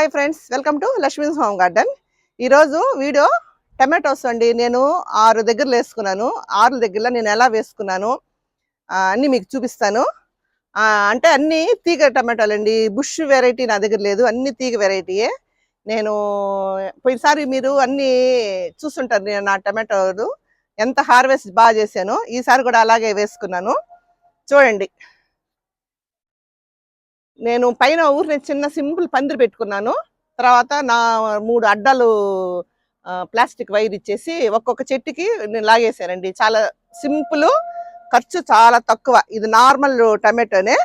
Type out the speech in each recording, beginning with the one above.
Hi friends welcome to Lakshmi's home garden ఈరోజు video tomatoes అండి. నేను ఆరు దగ్గరలో వేసుకున్నాను. ఆరు దగ్గరలో నేను ఎలా వేసుకున్నాను అన్నీ మీకు చూపిస్తాను. అంటే అన్ని తీగ టమాటాలు అండి బుష్ వెరైటీ నా దగ్గర లేదు. అన్ని తీగ వెరైటీయే నేను పోయినసారి మీరు అన్నీ చూస్తుంటారు నేను నా టమాటోలు. ఎంత హార్వెస్ట్ బాగా చేశాను ఈసారి కూడా అలాగే వేసుకున్నాను. చూడండి. నేను పైన ఊరిని చిన్న సింపుల్ పందిరి పెట్టుకున్నాను. తర్వాత నా మూడు అడ్డాలు ప్లాస్టిక్ వైర్ ఇచ్చేసి ఒక్కొక్క చెట్టుకి నేను లాగేశానండి చాలా సింపుల్ ఖర్చు చాలా తక్కువ. ఇది నార్మల్ టమాటోనే.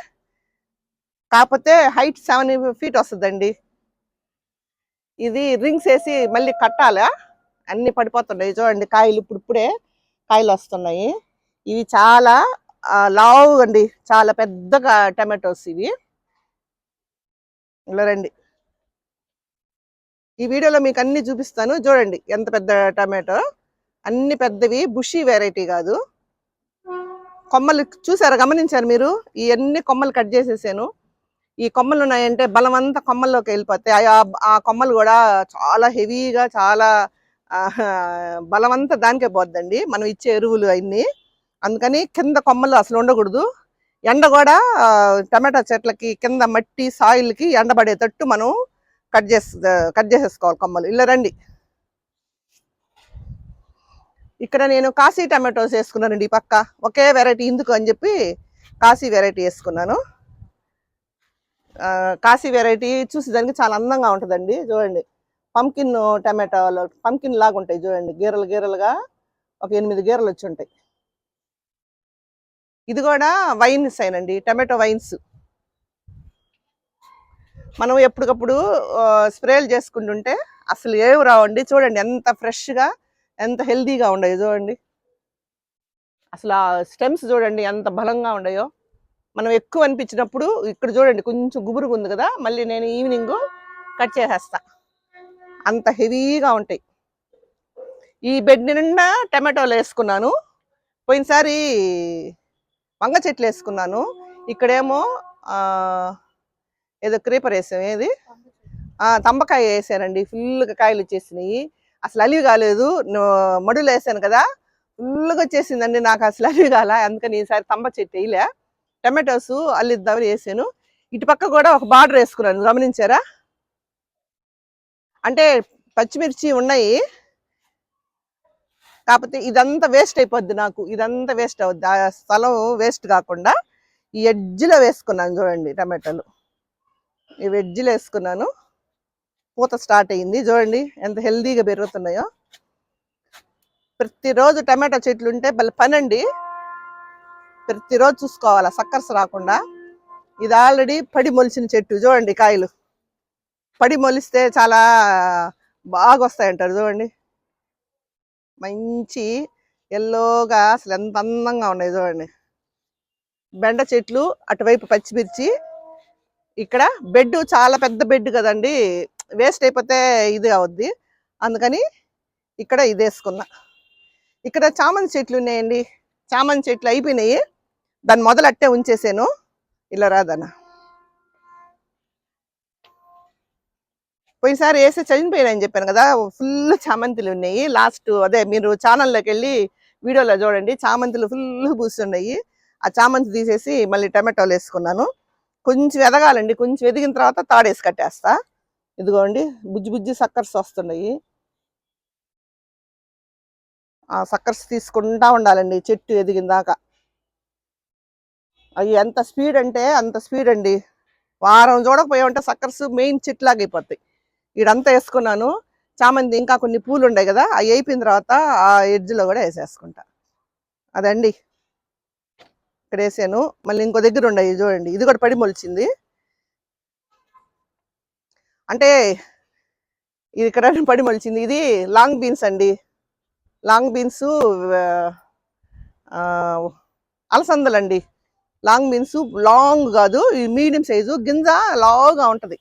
కాకపోతే హైట్ సెవెన్ ఫీట్ వస్తుందండి. ఇది రింగ్స్ వేసి మళ్ళీ కట్టాలా? అన్నీ పడిపోతున్నాయి. చూడండి కాయలు ఇప్పుడు ఇప్పుడే కాయలు వస్తున్నాయి. ఇవి చాలా లావు అండి చాలా పెద్దగా టమాటోస్ ఇవి. ఇలా రండి. ఈ వీడియోలో మీకు అన్ని చూపిస్తాను. చూడండి ఎంత పెద్ద టమాటో. అన్ని పెద్దవి బుషి వెరైటీ కాదు. కొమ్మలు చూసారా గమనించారు మీరు? ఇవన్నీ అన్ని కొమ్మలు కట్ చేసేసాను. ఈ కొమ్మలు ఉన్నాయంటే బలం అంతా కొమ్మల్లోకి వెళ్ళిపోతాయి. ఆ- ఆ కొమ్మలు కూడా చాలా హెవీగా చాలా ఆహా, బలం అంతా దానికే పోద్దండి. మనం ఇచ్చే ఎరువులు అన్నీ. అందుకని కింద కొమ్మలు అసలు ఉండకూడదు. ఎండ కూడా టమాటా చెట్లకి కింద మట్టి సాయిల్కి ఎండబడేటట్టు మనం కట్ చేసి కట్ చేసేసుకోవాలి కొమ్మలు. ఇలా రండి. ఇక్కడ నేను కాశీ టమాటోస్ వేసుకున్నానండి ఈ పక్క. ఒకే వెరైటీ ఎందుకు అని చెప్పి కాశీ వెరైటీ వేసుకున్నాను. కాశీ వెరైటీ చూసేదానికి చాలా అందంగా ఉంటుందండి. చూడండి. పంకిన్ టమాటోలు పంకిన్ లాగా ఉంటాయి చూడండి. గీరలు గీరలుగా ఒక ఎనిమిది గీరలు వచ్చి ఉంటాయి. ఇది కూడా వైన్స్ అయినండి టమాటో వైన్స్. మనం ఎప్పటికప్పుడు స్ప్రేలు చేసుకుంటుంటే అసలు ఏవి రావండి. చూడండి ఎంత ఫ్రెష్గా ఎంత హెల్దీగా ఉండయో చూడండి. అసలు ఆ స్టెమ్స్ చూడండి ఎంత బలంగా ఉండయో. మనం ఎక్కువ అనిపించినప్పుడు ఇక్కడ చూడండి కొంచెం గుబురుగా ఉంది కదా మళ్ళీ నేను ఈవినింగ్ కట్ చేసేస్తా. అంత హెవీగా ఉంటాయి. ఈ బెడ్ నిండా టమాటోలు వేసుకున్నాను. పోయినసారి వంగ చెట్లు వేసుకున్నాను. ఇక్కడేమో ఏదో క్రీపర్ వేసాం. ఏది? తంబకాయ వేసానండి. ఫుల్గా కాయలు వచ్చేసినాయి. అసలు అలివి కాలేదు. మడులు వేసాను కదా. ఫుల్గా వచ్చేసిందండి. నాకు అసలు అలివి కాల. అందుకని ఈసారి తంబ చెట్టు వేయలే. టమాటోస్ అల్లిద్దామని వేసాను. ఇటు పక్క కూడా ఒక బార్డర్ వేసుకున్నాను. గమనించారా? అంటే పచ్చిమిర్చి ఉన్నాయి. కాకపోతే ఇదంతా వేస్ట్ అయిపోద్ది నాకు. ఇదంతా వేస్ట్ అవుద్ది. ఆ స్థలం వేస్ట్ కాకుండా ఈ ఎడ్జ్లో వేసుకున్నాను చూడండి టమాటాలు. ఈ వెడ్జ్లో వేసుకున్నాను. పూత స్టార్ట్ అయ్యింది చూడండి ఎంత హెల్దీగా పెరుగుతున్నాయో. ప్రతిరోజు టమాటా చెట్లు ఉంటే భలే పనండి. ప్రతిరోజు చూసుకోవాలా సక్కర్స్ రాకుండా. ఇది ఆల్రెడీ పడి మొలిచిన చెట్టు చూడండి కాయలు. పడి మొలిస్తే చాలా బాగా వస్తాయంటారు చూడండి. మంచి ఎల్లోగా అసలు ఎంత అందంగా ఉన్నాయి చూడండి. బెండ చెట్లు అటువైపు పచ్చిమిర్చి ఇక్కడ బెడ్ చాలా పెద్ద బెడ్ కదండి. వేస్ట్ అయిపోతే ఇది అవుద్ది. అందుకని ఇక్కడ ఇది వేసుకున్నా ఇక్కడ చామంతి చెట్లు ఉన్నాయండి. చామంతి చెట్లు అయిపోయినాయి. దాన్ని మొదలు అట్టే ఉంచేసాను. ఇలా రాదన్నా. పోయినసారి వేసి చనిపోయినాయని చెప్పాను కదా ఫుల్ చామంతులు ఉన్నాయి. లాస్ట్ అదే మీరు ఛానల్లోకి వెళ్ళి వీడియోలో చూడండి చామంతులు ఫుల్ పూస్తున్నాయి. ఆ చామంతి తీసేసి మళ్ళీ టమాటోలు వేసుకున్నాను. కొంచెం ఎదగాలండి కొంచెం ఎదిగిన తర్వాత తాడేసి కట్టేస్తా. ఇదిగోండి బుజ్జి బుజ్జి సక్కర్స్ వస్తున్నాయి. ఆ సక్కర్స్ తీసుకుంటా ఉండాలండి చెట్టు ఎదిగిన దాకా. అవి ఎంత స్పీడ్ అంటే అంత స్పీడ్ అండి. వారం చూడకపోయామంటే సక్కర్స్ మెయిన్ చెట్లాగా అయిపోతాయి. ఇడంతా వేసుకున్నాను. చామంతి ఇంకా కొన్ని పూలు ఉన్నాయి కదా అవి అయిపోయిన తర్వాత ఆ ఎడ్జ్లో కూడా వేసేసుకుంటా. అదండి. ఇక్కడ వేసాను. మళ్ళీ ఇంకో దగ్గర ఉన్నాయి చూడండి. ఇది కూడా పడి మొలిచింది. అంటే ఇది ఇక్కడ పడి మొలిచింది. ఇది లాంగ్ బీన్స్ అండి. లాంగ్ బీన్స్ అలసందలండి. లాంగ్ బీన్స్ లాంగ్ కాదు. ఈ మీడియం సైజు గింజ లావుగా ఉంటుంది.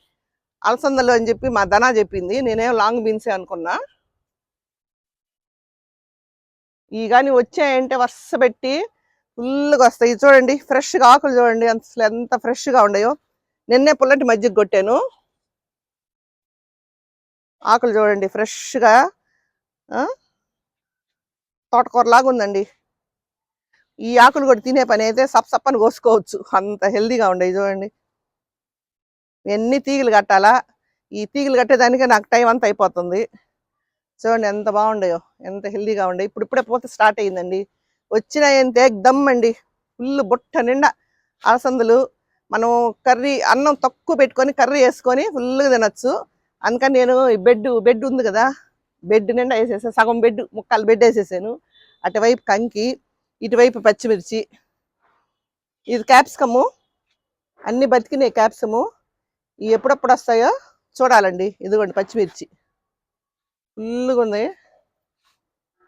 అలసందలు అని చెప్పి మా ధన చెప్పింది. నేనేం లాంగ్ బీన్సే అనుకున్నా. ఈ కానీ వచ్చాయంటే వరుస పెట్టి ఫుల్గా వస్తాయి. చూడండి ఫ్రెష్గా ఆకులు చూడండి. అసలు ఎంత ఫ్రెష్గా ఉండయో నిన్నే పుల్లటి మజ్జిగ కొట్టాను. ఆకులు చూడండి ఫ్రెష్గా తోటకూరలాగా ఉందండి. ఈ ఆకులు కూడా తినే పని అయితే సప్ సప్పని కోసుకోవచ్చు. అంత హెల్దీగా ఉండేవి చూడండి. ఎన్ని తీగలు కట్టాలా? ఈ తీగలు కట్టేదానికే నాకు టైం అంతా అయిపోతుంది. చూడండి ఎంత బాగుండయో ఎంత హెల్దీగా ఉండే. ఇప్పుడు ఇప్పుడే పోతే స్టార్ట్ అయ్యిందండి. వచ్చినాయంటే దమ్ అండి ఫుల్ బుట్ట నిండా అలసందులు. మనం కర్రీ అన్నం తక్కువ పెట్టుకొని కర్రీ వేసుకొని ఫుల్గా తినొచ్చు. అందుకని నేను ఈ బెడ్ బెడ్ ఉంది కదా బెడ్ నిండా వేసేసాను సగం బెడ్ ముక్కలు బెడ్ వేసేసాను. అటువైపు కంకి ఇటువైపు పచ్చిమిర్చి. ఇది క్యాప్సికము. అన్ని బతికినాయి క్యాప్సికము. ఇవి ఎప్పుడప్పుడు వస్తాయో చూడాలండి. ఇదిగోండి పచ్చిమిర్చి. ఫుల్గా ఉంది.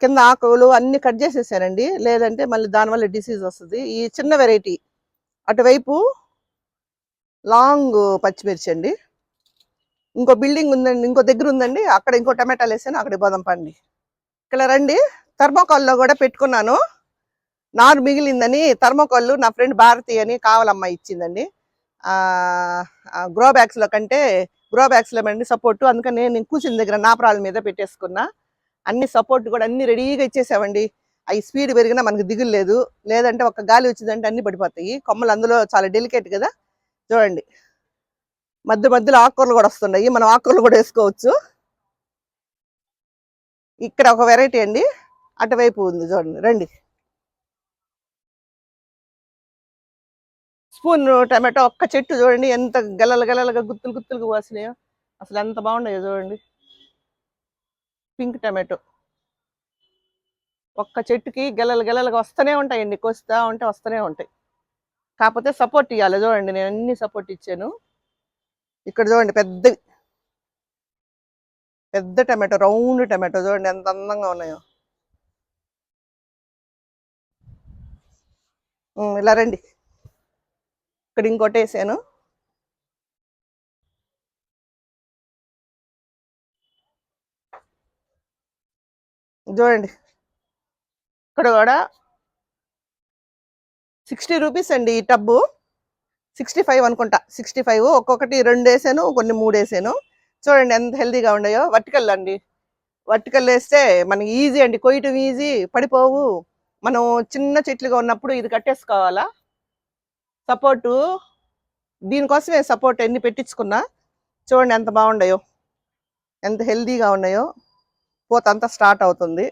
కింద ఆకులు అన్ని కట్ చేసేసానండి. లేదంటే మళ్ళీ దానివల్ల డిసీజ్ వస్తుంది. ఈ చిన్న వెరైటీ అటువైపు లాంగ్ పచ్చిమిర్చి అండి. ఇంకో బిల్డింగ్ ఉందండి ఇంకో దగ్గర ఉందండి. అక్కడ ఇంకో టమాటాలు వేసాను అక్కడ పోదాం పండి. ఇక్కడ రండి. థర్మోకాల్లో కూడా పెట్టుకున్నాను. నారు మిగిలిందని థర్మోకాల్ నా ఫ్రెండ్ భారతి అని కావాలమ్మ ఇచ్చిందండి. గ్రో బ్యాగ్స్లో కంటే గ్రో బ్యాగ్స్లో అండి సపోర్ట్ అందుకని నేను కూర్చుని దగ్గర నాపరాల మీద పెట్టేసుకున్నా. అన్ని సపోర్ట్ కూడా అన్ని రెడీగా ఇచ్చేసామండి. అవి స్పీడ్ పెరిగినా మనకు దిగులు లేదు. లేదంటే ఒక గాలి వచ్చిందంటే అన్ని పడిపోతాయి. కొమ్మలు అందులో చాలా డెలికేట్ కదా. చూడండి. మధ్య మధ్యలో ఆకుకూరలు కూడా వస్తున్నాయి. మనం ఆకుకూరలు కూడా వేసుకోవచ్చు. ఇక్కడ ఒక వెరైటీ అండి. అటువైపు ఉంది చూడండి. రండి. స్పూన్ టమాటో ఒక్క చెట్టు చూడండి ఎంత గలల గలలుగా గుత్తులు గుత్తులుగా పోసినాయో అసలు ఎంత బాగున్నాయో చూడండి. Pink tomato. ఒక్క చెట్టుకి గెలలు గెలలుగా వస్తూనే ఉంటాయండి. కోస్తా ఉంటే వస్తూనే ఉంటాయి. కాకపోతే సపోర్ట్ ఇవ్వాలి చూడండి. నేను అన్ని సపోర్ట్ ఇచ్చాను. ఇక్కడ చూడండి పెద్ద పెద్ద టమాటో రౌండ్ టమాటో చూడండి ఎంత అందంగా ఉన్నాయో. ఇలా రండి. ఇక్కడ ఇంకోటి వేసాను. చూడండి. ఇక్కడ కూడా సిక్స్టీ రూపీస్ అండి ఈ టబ్బు. సిక్స్టీ ఫైవ్ అనుకుంటా. సిక్స్టీ ఫైవ్ ఒక్కొక్కటి రెండు వేసాను కొన్ని మూడు వేసాను. చూడండి ఎంత హెల్తీగా ఉన్నాయో. వర్టికల్ అండి. వర్టికల్ వేస్తే మనకి ఈజీ అండి. కొయ్యటం ఈజీ. పడిపోవు. మనం చిన్న చెట్లుగా ఉన్నప్పుడు ఇది కట్టేసుకోవాలా? సపోర్టు దీనికోసమే సపోర్ట్ ఎన్ని పెట్టించుకున్నా చూడండి ఎంత బాగున్నాయో ఎంత హెల్తీగా ఉన్నాయో పూత అంతా స్టార్ట్ అవుతుంది.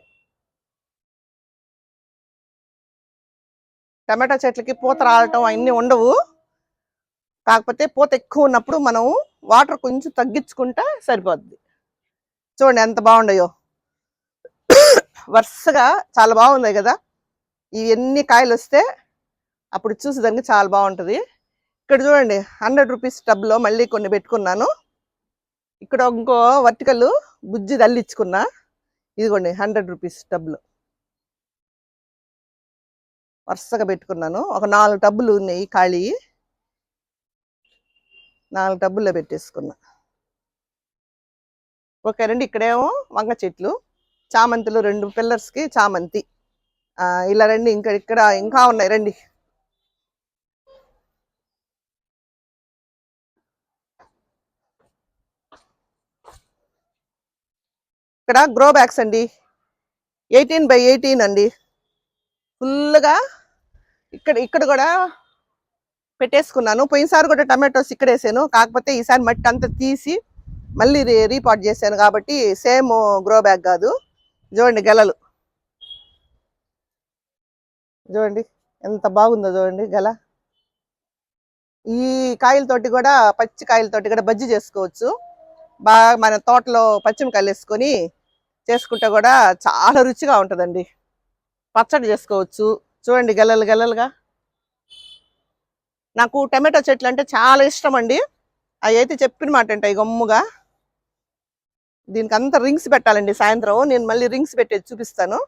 టమాటా చెట్లకి పూత రావటం అవన్నీ ఉండవు. కాకపోతే పూత ఎక్కువ ఉన్నప్పుడు మనం వాటర్ కొంచెం తగ్గించుకుంటే సరిపోద్ది. చూడండి ఎంత బాగున్నాయో వరుసగా చాలా బాగున్నాయి కదా. ఇవన్నీ కాయలు వస్తే అప్పుడు చూసేదానికి చాలా బాగుంటుంది. ఇక్కడ చూడండి హండ్రెడ్ రూపీస్ టబ్లో మళ్ళీ కొన్ని పెట్టుకున్నాను. ఇక్కడ ఇంకో వర్టికల్ బుజ్జి తల్లిచ్చుకున్నా. ఇదిగోండి హండ్రెడ్ రూపీస్ టబ్లో. వరుసగా పెట్టుకున్నాను. ఒక నాలుగు టబ్బులు ఉన్నాయి ఖాళీ. నాలుగు టబ్బుల్లో పెట్టేసుకున్నా. ఓకే రండి ఇక్కడేమో వంగ చెట్లు. చామంతులు రెండు పిల్లర్స్కి చామంతి. ఇలా రండి ఇంకా ఇక్కడ ఇంకా ఉన్నాయి. రండి. ఇక్కడ గ్రో బ్యాగ్స్ అండి. ఎయిటీన్ బై ఎయిటీన్ అండి. ఫుల్గా ఇక్కడ ఇక్కడ కూడా పెట్టేసుకున్నాను. పోయినసారి కూడా టమాటోస్ ఇక్కడ వేసాను. కాకపోతే ఈసారి మట్టి అంతా తీసి మళ్ళీ రీ రీపాట్ చేశాను కాబట్టి సేమ్ గ్రో బ్యాగ్ కాదు. చూడండి గెలలు. చూడండి ఎంత బాగుందో చూడండి గెల. ఈ కాయలతోటి కూడా పచ్చి కాయలతోటి కూడా బజ్జి చేసుకోవచ్చు. బాగా మన తోటలో పచ్చిమికాయలు వేసుకొని చేసుకుంటే కూడా చాలా రుచిగా ఉంటుందండి. పచ్చడి చేసుకోవచ్చు. చూడండి గెలలు గెలలుగా నాకు టమాటో చెట్లు అంటే చాలా ఇష్టం అండి అవి అయితే చెప్పిన మాట అంటాయి గమ్ముగా. దీనికి అంతా రింగ్స్ పెట్టాలండి సాయంత్రం. నేను మళ్ళీ రింగ్స్ పెట్టేది చూపిస్తాను.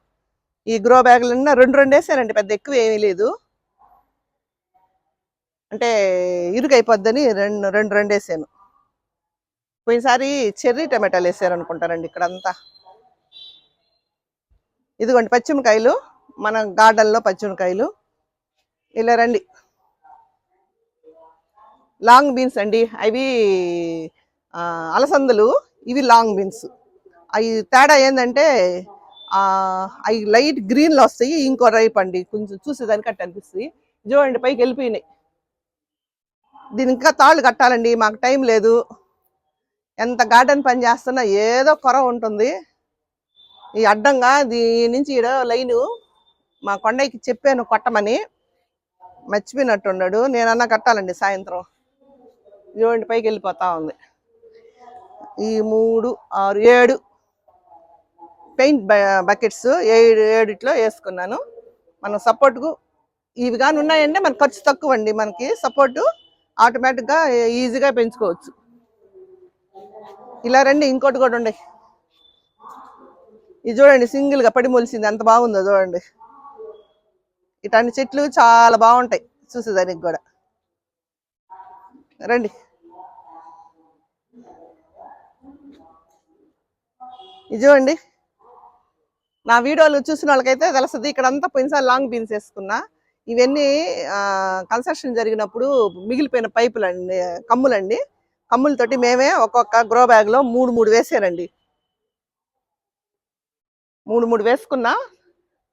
ఈ గ్రో బ్యాగులన్నా రెండు రెండు వేసానండి పెద్ద ఎక్కువ ఏమీ లేదు. అంటే ఇరుగైపోద్దని రెండు రెండు రెండు వేసాను పోయినసారి చెర్రీ టమాటాలు వేసారు అనుకుంటారండి ఇక్కడ అంతా ఇదిగోండి పచ్చిమిరకాయలు మన గార్డెన్లో పచ్చిమికాయలు ఇలా రండి. లాంగ్ బీన్స్ అండి అవి అలసందలు ఇవి లాంగ్ బీన్స్. అవి తేడా ఏంటంటే అవి లైట్ గ్రీన్లో వస్తాయి ఇంకో రైప్ అండి కొంచెం చూసేదానికి అట్ట అనిపిస్తుంది. చూడండి పైకి వెళ్ళిపోయినాయి. దీని ఇంకా తాళ్ళు కట్టాలండి మాకు టైం లేదు. ఎంత గార్డెన్ పని చేస్తున్నా ఏదో కొర ఉంటుంది. ఈ అడ్డంగా దీని నుంచి ఈడ లైను మా కొండకి చెప్పాను కొట్టమని. మర్చిపోయినట్టున్నాడు. నేనన్నా కట్టాలండి సాయంత్రం. ఏడు పైకి వెళ్ళిపోతా ఉంది. ఈ మూడు ఆరు ఏడు పెయింట్ బకెట్స్ ఏడు ఏడిట్లో వేసుకున్నాను. మనం సపోర్ట్కు ఇవి కానీ ఉన్నాయంటే మన ఖర్చు తక్కువ అండి మనకి సపోర్టు ఆటోమేటిక్గా ఈజీగా పెంచుకోవచ్చు. ఇలా రండి ఇంకోటి కూడా ఉండే. ఇది చూడండి సింగిల్గా పడి మొలిసింది. ఎంత బాగుందో చూడండి. ఇట్లాంటి చెట్లు చాలా బాగుంటాయి చూసేదానికి కూడా. రండి. ఇది చూడండి. నా వీడియోలు చూసిన వాళ్ళకైతే తెలుస్తుంది ఇక్కడ అంతా పోయినసారి లాంగ్ బీన్స్ వేసుకున్నా. ఇవన్నీ కన్స్ట్రక్షన్ జరిగినప్పుడు మిగిలిపోయిన పైపులండి కమ్ములండి. కమ్ములతోటి మేమే ఒక్కొక్క గ్రో బ్యాగ్లో మూడు మూడు వేసారండి. మూడు మూడు వేసుకున్నా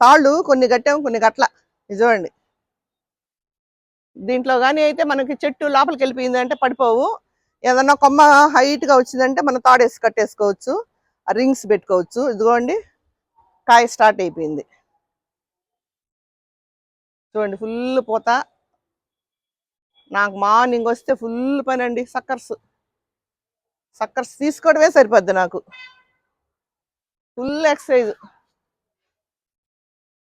తాళ్ళు కొన్ని కట్టాము కొన్ని గట్ల నిజమండి. చూడండి దీంట్లో కానీ అయితే మనకి చెట్టు లోపలికి వెళ్ళిపోయింది అంటే పడిపోవు. ఏదన్నా కొమ్మ హైట్గా వచ్చిందంటే మనం తాడేసి కట్టేసుకోవచ్చు. రింగ్స్ పెట్టుకోవచ్చు. ఇదిగోండి కాయ స్టార్ట్ అయిపోయింది. చూడండి ఫుల్ పోత. నాకు మార్నింగ్ వస్తే ఫుల్ పని అండి సక్కర్స్. సక్కర్స్ తీసుకోవడమే సరిపోద్ది నాకు. Full exercise.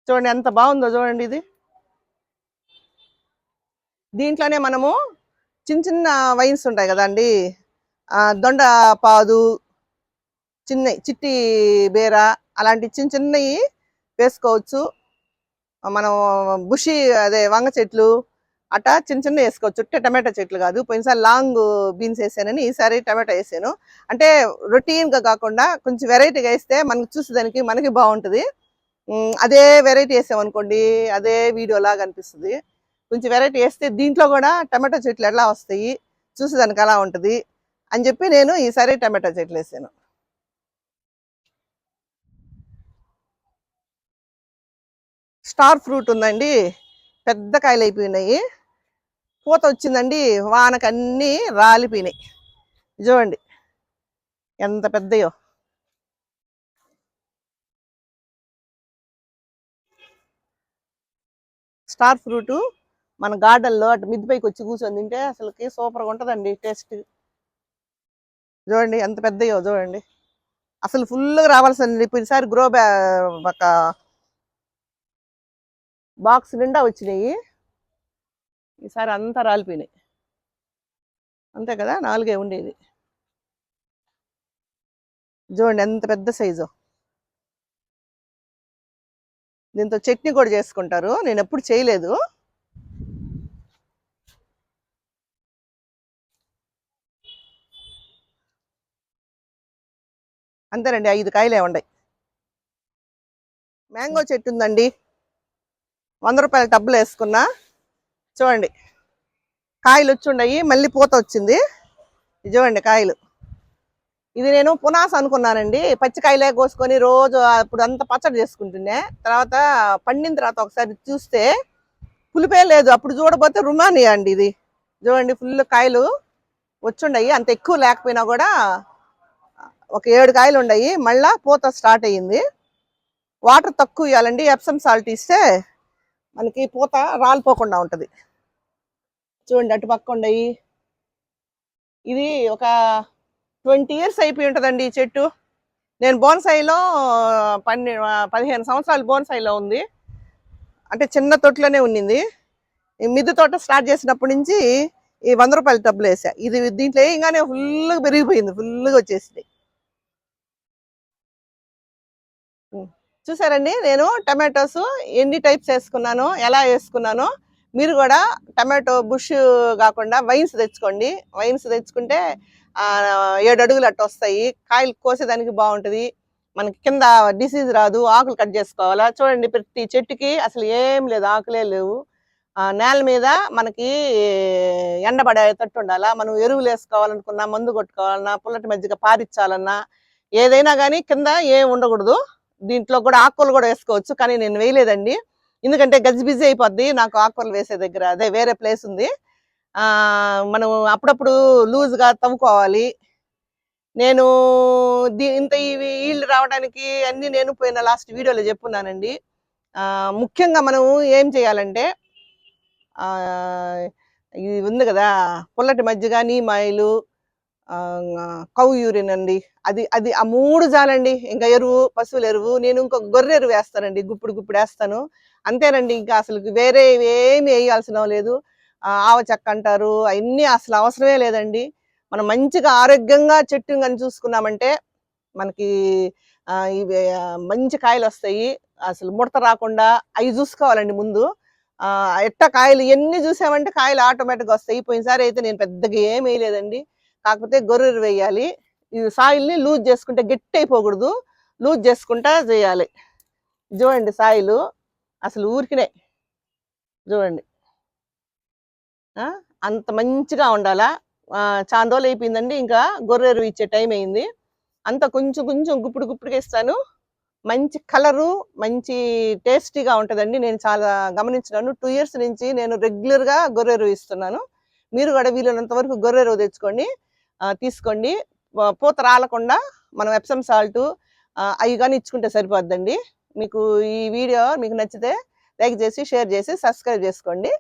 చూడండి ఎంత బాగుందో చూడండి ఇది. దీంట్లోనే మనము చిన్న చిన్న వైన్స్ ఉంటాయి కదండి. దొండ పాదు చిన్న చిట్టి బేర అలాంటి చిన్న చిన్నవి వేసుకోవచ్చు. మనం బుషి అదే వంగ చెట్లు అట్టా చిన్న చిన్న వేసుకోవచ్చు. ఉట్టే టమాటా చెట్లు కాదు. పోయినసారి లాంగ్ బీన్స్ వేసానని ఈసారి టమాటా వేసాను. అంటే రొటీన్గా కాకుండా కొంచెం వెరైటీగా వేస్తే మనకు చూసేదానికి మనకి బాగుంటుంది. అదే వెరైటీ వేసామనుకోండి అదే వీడియోలాగా అనిపిస్తుంది. కొంచెం వెరైటీ వేస్తే దీంట్లో కూడా టమాటో చెట్లు ఎలా వస్తాయి చూసేదానికి అలా ఉంటుంది అని చెప్పి నేను ఈసారి టమాటో చెట్లు వేసాను. స్టార్ ఫ్రూట్ ఉందండి. పెద్ద కాయలు అయిపోయినాయి. పూత వచ్చిందండి వానకు అన్నీ రాలిపోయినాయి. చూడండి ఎంత పెద్దయో. స్టార్ ఫ్రూటు మన గార్డెన్లో అటు మిద్దిపైకి వచ్చి కూర్చొని తింటే అసలుకి సూపర్గా ఉంటుందండి టేస్ట్. చూడండి ఎంత పెద్దయో చూడండి. అసలు ఫుల్గా రావాల్సింది ఈసారి గ్రో బ్యా ఒక బాక్స్ నిండా వచ్చినాయి. ఈసారి అంతా రాలిపోయినాయి. అంతే కదా? నాలుగే ఉండేది. చూడండి ఎంత పెద్ద సైజు. దీంతో చట్నీ కూడా చేసుకుంటారు. నేను ఎప్పుడు చేయలేదు. అంతేనండి ఐదు కాయలే ఉన్నాయి మ్యాంగో చెట్టు ఉందండి. వంద రూపాయల టబ్బులు వేసుకున్నా. చూడండి. కాయలు వచ్చిండయి మళ్ళీ పూత వచ్చింది. చూడండి కాయలు. ఇది నేను పునాస అనుకున్నానండి. పచ్చికాయలే కోసుకొని రోజు అప్పుడు అంతా పచ్చడి చేసుకుంటుండే. తర్వాత పండిన తర్వాత ఒకసారి చూస్తే పులిపే లేదు. అప్పుడు చూడబోతే రుమానియా అండి ఇది. చూడండి ఫుల్ కాయలు వచ్చుండయి. అంత ఎక్కువ లేకపోయినా కూడా ఒక ఏడు కాయలు ఉన్నాయి మళ్ళా పూత స్టార్ట్ అయ్యింది. వాటర్ తక్కువ ఇవ్వాలండి ఎప్సమ్ సాల్ట్ ఇస్తే మనకి పూత రాలిపోకుండా ఉంటుంది. చూడండి అటు పక్క ఉండయి ఇది ఒక ట్వంటీ ఇయర్స్ అయిపోయి ఉంటుందండి ఈ చెట్టు. నేను బోన్సాయిలో పన్నె పదిహేను సంవత్సరాలు బోన్సాయిలో ఉంది. అంటే చిన్న తొట్లోనే ఉన్నింది. ఈ మిద్దె తోట స్టార్ట్ చేసినప్పటి నుంచి ఈ వంద రూపాయల టబ్బులు వేసా. ఇది దీంట్లో వేయగానే ఫుల్గా పెరిగిపోయింది ఫుల్గా వచ్చేసింది చూసారండి? నేను టమాటోస్ ఎన్ని టైప్స్ వేసుకున్నానో ఎలా వేసుకున్నానో మీరు కూడా టమాటో బుష్ కాకుండా వైన్స్ తెచ్చుకోండి. వైన్స్ తెచ్చుకుంటే ఆ, ఏడు అడుగులు అట్ట వస్తాయి. కాయలు కోసేదానికి బాగుంటుంది. మనకి కింద డిసీజ్ రాదు. ఆకులు కట్ చేసుకోవాలా? చూడండి ప్రతి చెట్టుకి అసలు ఏం లేదు ఆకులే లేవు. ఆ, నేల మీద మనకి ఎండబడే తట్టు ఉండాలా? మనం ఎరువులు వేసుకోవాలనుకున్నా మందు కొట్టుకోవాలన్నా పుల్లటి మధ్యగా పారిచ్చాలన్నా ఏదైనా కానీ కింద ఏం ఉండకూడదు. దీంట్లో కూడా ఆకుకూరలు కూడా వేసుకోవచ్చు కానీ నేను వేయలేదండి. ఎందుకంటే గజిబిజి అయిపోద్ది నాకు ఆకుకూరలు వేసే దగ్గర అదే వేరే ప్లేస్ ఉంది. మనం అప్పుడప్పుడు లూజ్గా తవ్వుకోవాలి. నేను దీ ఇంత ఇవి వీళ్ళు రావడానికి అన్నీ నేను పోయిన లాస్ట్ వీడియోలో చెప్పున్నానండి. ముఖ్యంగా మనం ఏం చేయాలంటే ఇది ఉంది కదా పుల్లటి మజ్జిగ నీమాయిలు కౌ యూరిన్ అండి అది అది ఆ మూడు చాలండి. ఇంకా ఎరువు పశువుల ఎరువు నేను ఇంకొక గొర్రె ఎరువు వేస్తానండి. గుప్పుడు గుప్పుడు వేస్తాను. అంతేనండి. ఇంకా అసలు వేరే ఏమి వేయాల్సిన లేదు. ఆవ చెక్క అంటారు. అవన్నీ అసలు అవసరమే లేదండి. మనం మంచిగా ఆరోగ్యంగా చెట్టుని కానీ చూసుకున్నామంటే మనకి ఇవి మంచి కాయలు వస్తాయి. అసలు ముడత రాకుండా అవి చూసుకోవాలండి ముందు. ఎట్ట కాయలు ఎన్ని చూసామంటే కాయలు ఆటోమేటిక్గా వస్తాయి. పోయినసారి అయితే నేను పెద్దగా ఏం వేయలేదండి. కాకపోతే గొర్రెలు వేయాలి. ఈ సాయిల్ని లూజ్ చేసుకుంటే గట్టి అయిపోకూడదు. లూజ్ చేసుకుంటా చేయాలి. చూడండి సాయిలు అసలు ఊరికినే. చూడండి. అంత మంచిగా ఉండాలా? చాలా రోజులు అయిపోయిందండి. ఇంకా గొర్రెరు ఇచ్చే టైం అయింది. అంత కొంచెం కొంచెం గుప్పుడు గుప్పుడుగా ఇస్తాను. మంచి కలరు మంచి టేస్టీగా ఉంటుందండి. నేను చాలా గమనించినాను. టూ ఇయర్స్ నుంచి నేను రెగ్యులర్గా గొర్రెరు ఇస్తున్నాను. మీరు కూడా వీలైనంత వరకు గొర్రెరు తెచ్చుకోండి. తీసుకోండి. పూత రాలకుండా మనం ఎప్సమ్ సాల్ట్ అవి కానీ ఇచ్చుకుంటే సరిపోద్దండి. మీకు ఈ వీడియో మీకు నచ్చితే లైక్ చేసి షేర్ చేసి సబ్స్క్రైబ్ చేసుకోండి.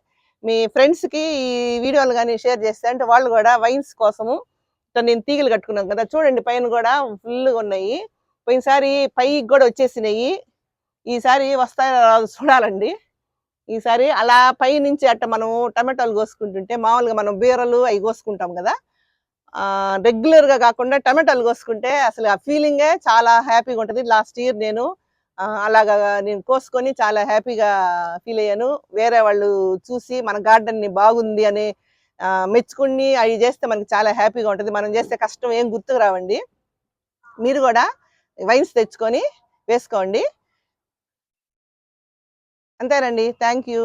మీ ఫ్రెండ్స్కి ఈ వీడియోలు కానీ షేర్ చేస్తే అంటే వాళ్ళు కూడా వైన్స్ కోసము ఇట్లా నేను తీగలు కట్టుకున్నాను కదా చూడండి పైన కూడా ఫుల్గా ఉన్నాయి. పోయినసారి పైకి కూడా వచ్చేసినాయి. ఈసారి వస్తాయో చూడాలండి. ఈసారి అలా పై నుంచి అట్ట మనం టమాటాలు కోసుకుంటుంటే మామూలుగా మనం బీరలు అవి కోసుకుంటాం కదా రెగ్యులర్గా కాకుండా టమాటాలు కోసుకుంటే అసలు ఆ ఫీలింగే చాలా హ్యాపీగా ఉంటుంది. లాస్ట్ ఇయర్ నేను అలాగా నేను కోసుకొని చాలా హ్యాపీగా ఫీల్ అయ్యాను. వేరే వాళ్ళు చూసి మన గార్డెన్ని బాగుంది అని మెచ్చుకుని అవి చేస్తే మనకి చాలా హ్యాపీగా ఉంటుంది. మనం చేస్తే కష్టం ఏం గుర్తుకు రావండి. మీరు కూడా వైన్స్ తెచ్చుకొని వేసుకోండి. అంతేనండి. Thank you